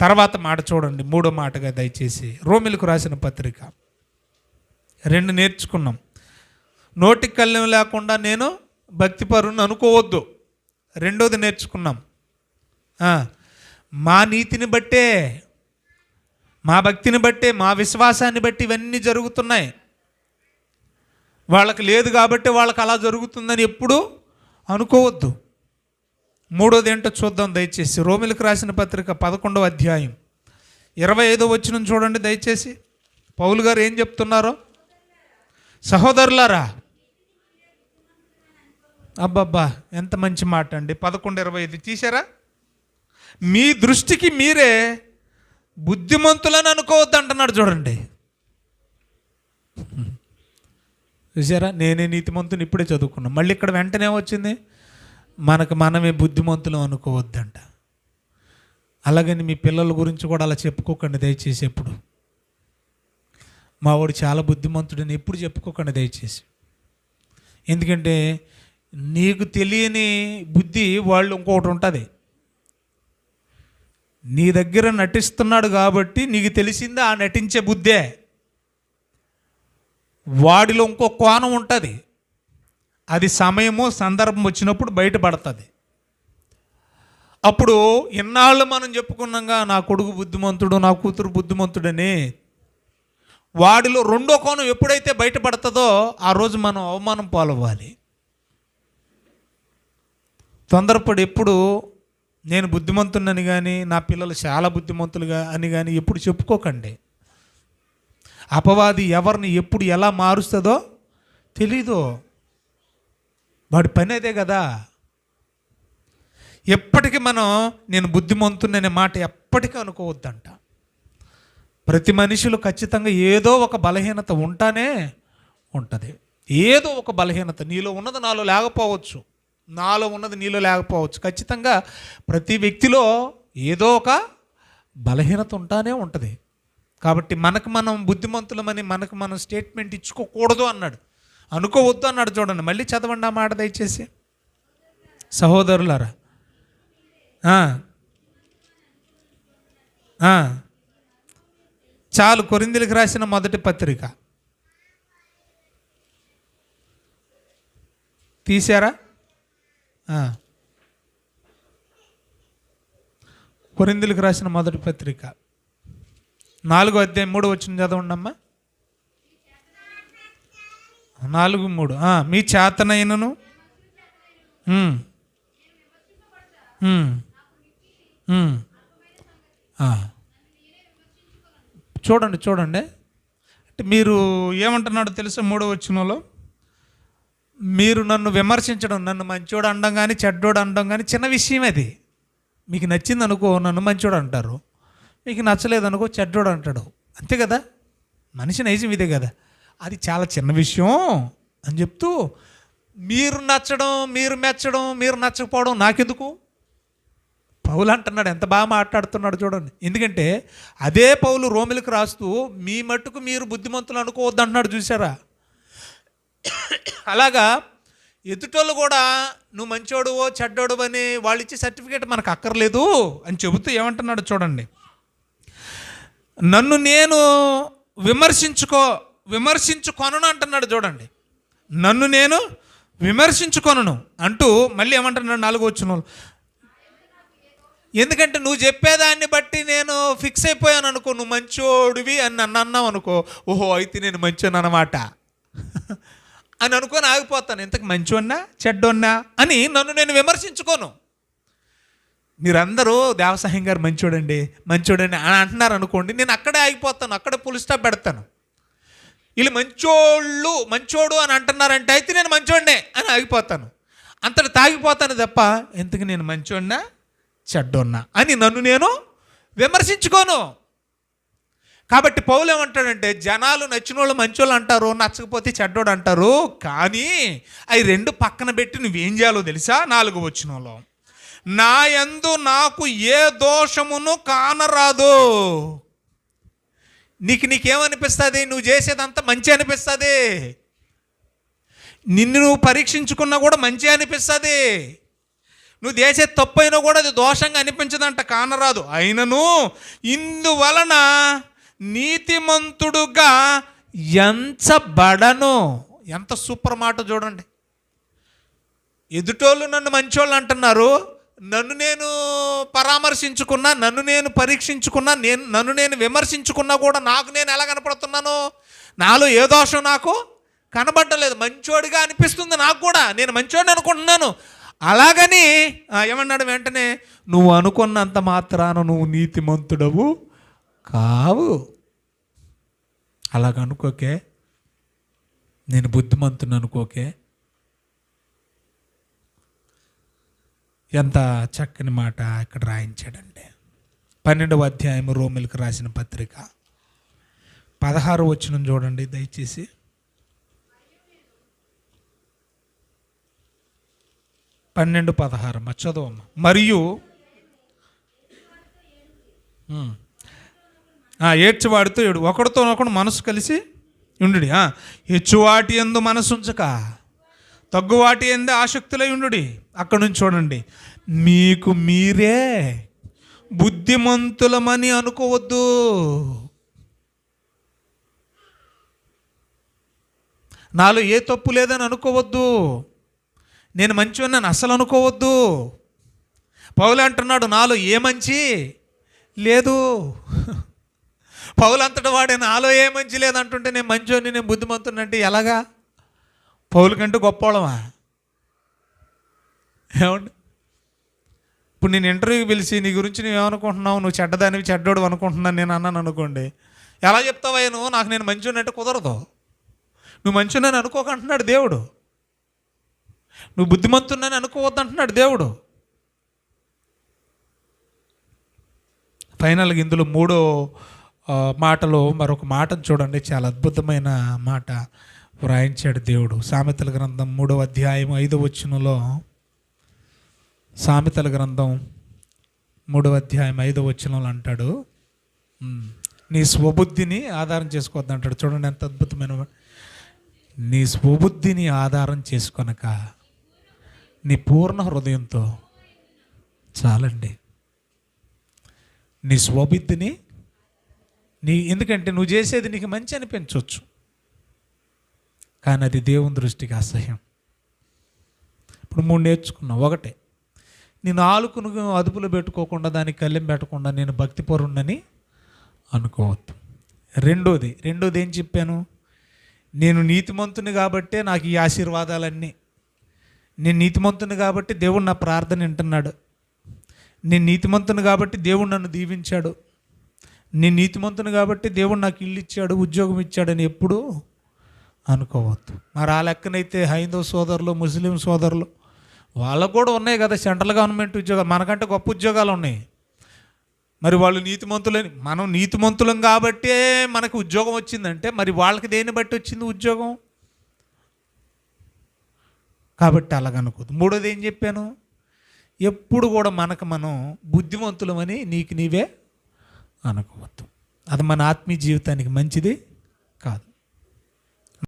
తర్వాత మాట చూడండి మూడో మాటగా దయచేసి. రోమిలకు రాసిన పత్రిక. రెండు నేర్చుకున్నాం. నోటికి కళ్ళెం లేకుండా నేను భక్తిపరుని అనుకోవద్దు. రెండోది నేర్చుకున్నాం. మా నీతిని బట్టే మా భక్తిని బట్టే మా విశ్వాసాన్ని బట్టి ఇవన్నీ జరుగుతున్నాయి. వాళ్ళకి లేదు కాబట్టి వాళ్ళకి అలా జరుగుతుందని ఎప్పుడు అనుకోవద్దు. మూడోది ఏంటో చూద్దాం దయచేసి. రోమిలకు రాసిన పత్రిక పదకొండవ అధ్యాయం. ఇరవై ఐదో వచ్చిన చూడండి దయచేసి. పౌలు గారు ఏం చెప్తున్నారో? సహోదరులారా అబ్బబ్బా ఎంత మంచి మాట అండి. పదకొండు ఇరవై ఐదు తీసారా మీ దృష్టికి మీరే బుద్ధిమంతులని అనుకోవద్దు అంటున్నాడు చూడండి. చూసారా నేనే నీతిమంతుని ఇప్పుడే చదువుకున్నాను మళ్ళీ ఇక్కడ వెంటనే వచ్చింది మనకు మనమే బుద్ధిమంతులం అనుకోవద్దంట. అలాగని మీ పిల్లల గురించి కూడా అలా చెప్పుకోకండి దయచేసి ఎప్పుడు. మా వాడు చాలా బుద్ధిమంతుడని ఎప్పుడు చెప్పుకోకండి దయచేసి. ఎందుకంటే నీకు తెలియని బుద్ధి వాళ్ళు ఇంకొకటి ఉంటుంది. నీ దగ్గర నటిస్తున్నాడు కాబట్టి నీకు తెలిసిందే ఆ నటించే బుద్ధే? వాడిలో ఇంకో కోణం ఉంటుంది. అది సమయము సందర్భం వచ్చినప్పుడు బయటపడుతుంది. అప్పుడు ఇన్నాళ్ళు మనం చెప్పుకున్నాగా నా కొడుకు బుద్ధిమంతుడు నా కూతురు బుద్ధిమంతుడని వాడిలో రెండో కోణం ఎప్పుడైతే బయటపడుతుందో ఆ రోజు మనం అవమానం పాలవ్వాలి. తొందరపడి ఎప్పుడు నేను బుద్ధిమంతుడని కానీ నా పిల్లలు చాలా బుద్ధిమంతులుగా అని కానీ ఎప్పుడు చెప్పుకోకండి. అపవాది ఎవరిని ఎప్పుడు ఎలా మారుస్తుందో తెలీదు. వాడి పని అదే కదా. ఎప్పటికీ మనం నేను బుద్ధిమంతుననే మాట ఎప్పటికీ అనుకోవద్దంట. ప్రతి మనిషిలో ఖచ్చితంగా ఏదో ఒక బలహీనత ఉంటానే ఉంటుంది. ఏదో ఒక బలహీనత నీలో ఉన్నది నాలో లేకపోవచ్చు. నాలో ఉన్నది నీలో లేకపోవచ్చు. ఖచ్చితంగా ప్రతి వ్యక్తిలో ఏదో ఒక బలహీనత ఉంటానే ఉంటుంది. కాబట్టి మనకు మనం బుద్ధిమంతులమని మనకు మనం స్టేట్మెంట్ ఇచ్చుకోకూడదు అన్నాడు. అనుకోవద్దు అన్నాడు చూడండి. మళ్ళీ చదవండి ఆ మాట దయచేసి. సహోదరులారా చాలు కొరిందులకు రాసిన మొదటి పత్రిక. తీశారా? కొరిందులకు రాసిన మొదటి పత్రిక. నాలుగో అధ్యాయం మూడు వచ్చిన చదవండి అమ్మా నాలుగు మూడు. మీ చేతనైనను. చూడండి చూడండి. అంటే మీరు ఏమంటున్నాడో తెలుసా మూడో వచ్చినలో మీరు నన్ను విమర్శించడం నన్ను మంచోడు అనడం కానీ చెడ్డోడు అనడం కానీ చిన్న విషయం అది. మీకు నచ్చింది అనుకో నన్ను మంచోడు అంటారు. మీకు నచ్చలేదు అనుకో చెడ్డోడు అంటాడు. అంతే కదా? మనిషి నైజం ఇదే కదా. అది చాలా చిన్న విషయం అని చెప్తూ మీరు నచ్చడం మీరు మెచ్చడం మీరు నచ్చకపోవడం నాకెందుకు? పౌలు అంటున్నాడు ఎంత బాగా మాట్లాడుతున్నాడు చూడండి. ఎందుకంటే అదే పౌలు రోమిలకు రాస్తూ మీ మట్టుకు మీరు బుద్ధిమంతులు అనుకోవద్దు అంటున్నాడు చూసారా అలాగా ఎదుటోళ్ళు కూడా నువ్వు మంచోడువో చెడ్డోడు అని వాళ్ళు ఇచ్చే సర్టిఫికేట్ మనకు అక్కర్లేదు అని చెబుతూ ఏమంటున్నాడు చూడండి. నన్ను నేను విమర్శించుకో విమర్శించుకొనను అంటున్నాడు చూడండి. నన్ను నేను విమర్శించుకొనను అంటూ మళ్ళీ ఏమంటున్నాడు నాలుగు వచ్చిన ఎందుకంటే నువ్వు చెప్పేదాన్ని బట్టి నేను ఫిక్స్ అయిపోయాను అనుకో నువ్వు మంచోడివి అని నన్ను అన్నావు అనుకో ఓహో అయితే నేను మంచోను అనమాట అని అనుకొని ఆగిపోతాను. ఇంతకు మంచోన్నా చెడ్డోన్నా అని నన్ను నేను విమర్శించుకోను. మీరందరూ దేవసాయం గారు మంచోడండి మంచోడండి అని అంటున్నారు అనుకోండి నేను అక్కడే ఆగిపోతాను అక్కడే పులి స్టాప్ పెడతాను. వీళ్ళు మంచోళ్ళు మంచోడు అని అంటున్నారంటే అయితే నేను మంచోడినే అని ఆగిపోతాను. అంతటి తాగిపోతాను తప్ప ఎందుకు నేను మంచోడినా చెడ్డోన్నా అని నన్ను నేను విమర్శించుకోను. కాబట్టి పౌలు ఏమంటాడంటే జనాలు నచ్చిన వాళ్ళు మంచోళ్ళు అంటారు నచ్చకపోతే చెడ్డోడు అంటారు కానీ అవి రెండు పక్కన పెట్టి నువ్వేం చేయాలో తెలుసా? నాలుగు వచ్చినలో నా యందు నాకు ఏ దోషమును కానరాదు. నీకు నీకేమనిపిస్తుంది? నువ్వు చేసేదంతా మంచి అనిపిస్తుంది. నిన్ను నువ్వు పరీక్షించుకున్నా కూడా మంచి అనిపిస్తుంది. నువ్వు చేసే తప్పైనా కూడా అది దోషంగా అనిపించదంట కానరాదు. అయినను ఇందువలన నీతిమంతుడుగా ఎంచబడను. ఎంత సూపర్ మాట చూడండి. ఎదుటోళ్ళు నన్ను మంచోళ్ళు అంటున్నారు. నన్ను నేను పరామర్శించుకున్నా నన్ను నేను పరీక్షించుకున్నా నేను నన్ను నేను విమర్శించుకున్నా కూడా నాకు నేను ఎలా కనపడుతున్నాను? నాలో ఏ దోషం నాకు కనబడలేదు. మంచోడిగా అనిపిస్తుంది నాకు కూడా. నేను మంచోడిని అనుకుంటున్నాను. అలాగని ఏమన్నాడు వెంటనే? నువ్వు అనుకున్నంత మాత్రాన నువ్వు నీతిమంతుడవు కావు. అలాగ అనుకోకే. నేను బుద్ధిమంతుని అనుకోకే. ఎంత చక్కని మాట ఇక్కడ రాయించాడండి పన్నెండవ అధ్యాయం రోమిలకు రాసిన పత్రిక. పదహారు వచ్చిన చూడండి దయచేసి. పన్నెండు పదహారు మా చదవమ్మ. మరియు ఏడ్చివాడితో ఏడు. ఒకడితో ఒకడు మనసు కలిసి ఉండుడి. హెచ్చువాటి ఎందు మనసు ఉంచక తగ్గువాటి ఎందు ఆసక్తులై ఉండుడి. అక్కడ నుంచి చూడండి. మీకు మీరే బుద్ధిమంతులమని అనుకోవద్దు. నాలో ఏ తప్పు లేదని అనుకోవద్దు. నేను మంచివన్నాను అసలు అనుకోవద్దు. పౌలు అంటున్నాడు నాలో ఏ మంచి లేదు. పౌలు అంతటి వాడే నాలో ఏ మంచి లేదంటుంటే నేను మంచోని నేను బుద్ధిమంతుని అంటే ఎలాగా? పౌలు కంటే గొప్పవాళ్ళమా? ఏమండి? ఇప్పుడు నేను ఇంటర్వ్యూకి పిలిచి నీ గురించి నువ్వు ఏమనుకుంటున్నావు? నువ్వు చెడ్డదానివి చెడ్డోడు అనుకుంటున్నాను నేను అన్నాను అనుకోండి. ఎలా చెప్తావా నువ్వు? నాకు నేను మంచి అంటే కుదరదు. నువ్వు మంచినని అనుకోకంటున్నాడు దేవుడు. నువ్వు బుద్ధిమంతున్నాను అనుకోవద్దు అంటున్నాడు దేవుడు. ఫైనల్గా ఇందులో మూడో మాటలో మరొక మాటను చూడండి. చాలా అద్భుతమైన మాట. వ్రాయించాడు దేవుడు. సామెతల గ్రంథం మూడో అధ్యాయం ఐదవ వచనంలో సామెతల గ్రంథం మూడో అధ్యాయం ఐదవ వచనంలో అంటాడు. నీ స్వబుద్ధిని ఆధారం చేసుకోవద్దు అంటాడు. చూడండి ఎంత అద్భుతమైన నీ స్వబుద్ధిని ఆధారం చేసుకొనక నీ పూర్ణ హృదయంతో చాలండి. నీ స్వబుద్ధిని నీ ఎందుకంటే నువ్వు చేసేది నీకు మంచి అనిపించవచ్చు. కానీ అది దేవుని దృష్టికి అసహ్యం. ఇప్పుడు మూడు నేర్చుకున్నావు ఒకటే నేను ఆలుకును అదుపులో పెట్టుకోకుండా దానికి కళ్ళెం పెట్టకుండా నేను భక్తిపరుణ్ణని అనుకోవద్దు. రెండోది రెండోది ఏం చెప్పాను? నేను నీతిమంతుని కాబట్టే నాకు ఈ ఆశీర్వాదాలన్నీ. నేను నీతిమంతుని కాబట్టి దేవుడు నా ప్రార్థన వింటున్నాడు. నేను నీతిమంతుని కాబట్టి దేవుడు నన్ను దీవించాడు. నేను నీతిమంతుని కాబట్టి దేవుడు నాకు ఇల్లు ఇచ్చాడు ఉద్యోగం ఇచ్చాడని ఎప్పుడూ అనుకోవద్దు. మరి ఆ లెక్కనైతే హైందవ సోదరులు ముస్లిం సోదరులు వాళ్ళకు కూడా ఉన్నాయి కదా సెంట్రల్ గవర్నమెంట్ ఉద్యోగాలు. మనకంటే గొప్ప ఉద్యోగాలు ఉన్నాయి. మరి వాళ్ళు నీతిమంతులని మనం నీతిమంతులం కాబట్టే మనకు ఉద్యోగం వచ్చిందంటే మరి వాళ్ళకి దేన్ని బట్టి వచ్చింది ఉద్యోగం? కాబట్టి అలాగనుకోదు మూడోది ఏం చెప్పాను? ఎప్పుడు కూడా మనకు మనం బుద్ధిమంతులమని నీకు నీవే అనుకోవద్దు. అది మన ఆత్మీయ జీవితానికి మంచిది.